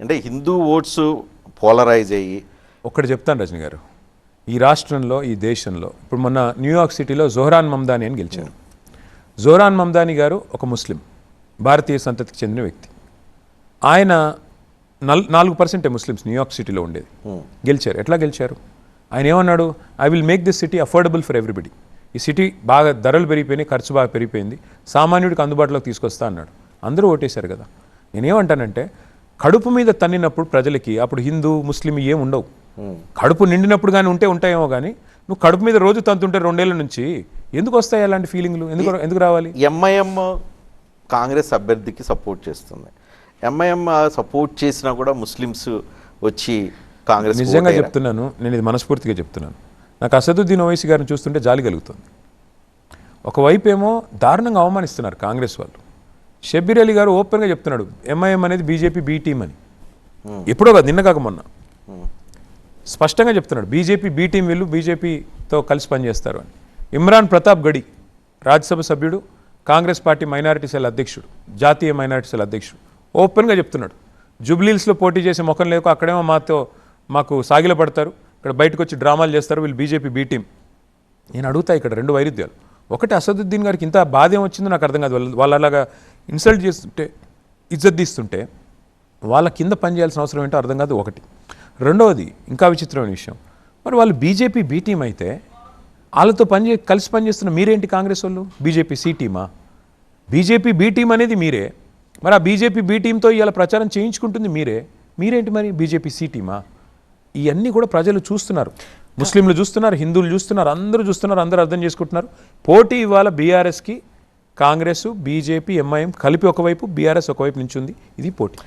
అంటే Hindu oats polarise అయ్యి ఒక్కటి చెప్తాను రజని గారు. ఈ రాష్ట్రంలో ఈ దేశంలో ఇప్పుడు మొన్న న్యూయార్క్ సిటీలో జోహరాన్ మమ్దాని అని గెలిచారు. జోహరాన్ మమ్దాని గారు ఒక ముస్లిం భారతీయ సంతతికి చెందిన వ్యక్తి. ఆయన నల్ నాలుగు పర్సెంటే ముస్లిమ్స్ న్యూయార్క్ సిటీలో ఉండేది. గెలిచారు. ఎట్లా గెలిచారు? ఆయన ఏమన్నాడు? I will make this city affordable for everybody ఈ సిటీ బాగా ధరలు పెరిగిపోయినాయి ఖర్చు బాగా పెరిగిపోయింది. సామాన్యుడికి అందుబాటులోకి తీసుకొస్తా అన్నాడు. అందరూ ఓటేశారు కదా. నేనేమంటానంటే కడుపు మీద తన్నినప్పుడు ప్రజలకి అప్పుడు హిందూ ముస్లిం ఏం ఉండవు. కడుపు నిండినప్పుడు కానీ ఉంటే ఉంటాయేమో కానీ నువ్వు కడుపు మీద రోజు తంతుంటే రెండేళ్ళ నుంచి ఎందుకు వస్తాయి అలాంటి ఫీలింగ్లు? ఎందుకు ఎందుకు రావాలి? ఎంఐఎం కాంగ్రెస్ అభ్యర్థికి సపోర్ట్ చేస్తుంది. ఎంఐఎం సపోర్ట్ చేసినా కూడా ముస్లిమ్స్ వచ్చి కాంగ్రెస్ నిజంగా చెప్తున్నాను నేను ఇది మనస్ఫూర్తిగా చెప్తున్నాను. నాకు అసదుద్దీన్ ఓవైసీ గారిని చూస్తుంటే జాలి కలుగుతుంది. ఒకవైపు ఏమో దారుణంగా అవమానిస్తున్నారు కాంగ్రెస్ వాళ్ళు. షబ్బీర్ అలీ గారు ఓపెన్గా చెప్తున్నాడు ఎంఐఎం అనేది బీజేపీ బీ టీం అని. ఎప్పుడో కాదు నిన్న కాక మొన్న. స్పష్టంగా చెప్తున్నాడు బీజేపీ బీ టీం వీళ్ళు బీజేపీతో కలిసి పనిచేస్తారు అని. ఇమ్రాన్ ప్రతాప్ గడి రాజ్యసభ సభ్యుడు కాంగ్రెస్ పార్టీ మైనారిటీ సెల్ అధ్యక్షుడు జాతీయ మైనారిటీ సెల్ అధ్యక్షుడు. ఓపెన్గా చెప్తున్నాడు జూబ్లీల్స్లో పోటీ చేసే ముఖం లేక అక్కడేమో మాతో మాకు సాగిల పడతారు ఇక్కడ బయటకు వచ్చి డ్రామాలు చేస్తారు వీళ్ళు బీజేపీ బీ టీం నేను అడుగుతా ఇక్కడ రెండు వైరుధ్యాలు. ఒకటి అసదుద్దీన్ గారికి ఇంత బాధ ఏం వచ్చిందో నాకు అర్థం కాదు వాళ్ళు వాళ్ళు అలాగా ఇన్సల్ట్ చేస్తుంటే ఇజ్జద్దిస్తుంటే వాళ్ళ కింద పనిచేయాల్సిన అవసరం ఏంటో అర్థం కాదు ఒకటి. రెండవది ఇంకా విచిత్రమైన విషయం. మరి వాళ్ళు బీజేపీ బీ టీం అయితే వాళ్ళతో పనిచే కలిసి పనిచేస్తున్న మీరేంటి కాంగ్రెస్ వాళ్ళు? బీజేపీ సి టీమా? బీజేపీ బీ టీం అనేది మీరే. మరి ఆ బీజేపీ బీ టీంతో ఇవాళ ప్రచారం చేయించుకుంటుంది మీరే. మీరేంటి మరి బీజేపీ సి టీమా? ఇవన్నీ కూడా ప్రజలు చూస్తున్నారు. ముస్లింలు చూస్తున్నారు హిందువులు చూస్తున్నారు అందరూ చూస్తున్నారు అందరూ అర్థం చేసుకుంటున్నారు. పోటీ ఇవాళ బీఆర్ఎస్కి కాంగ్రెస్ బీజేపీ ఎంఐఎం కలిపి ఒకవైపు బీఆర్ఎస్ ఒకవైపు నుంచి ఇది పోటీ.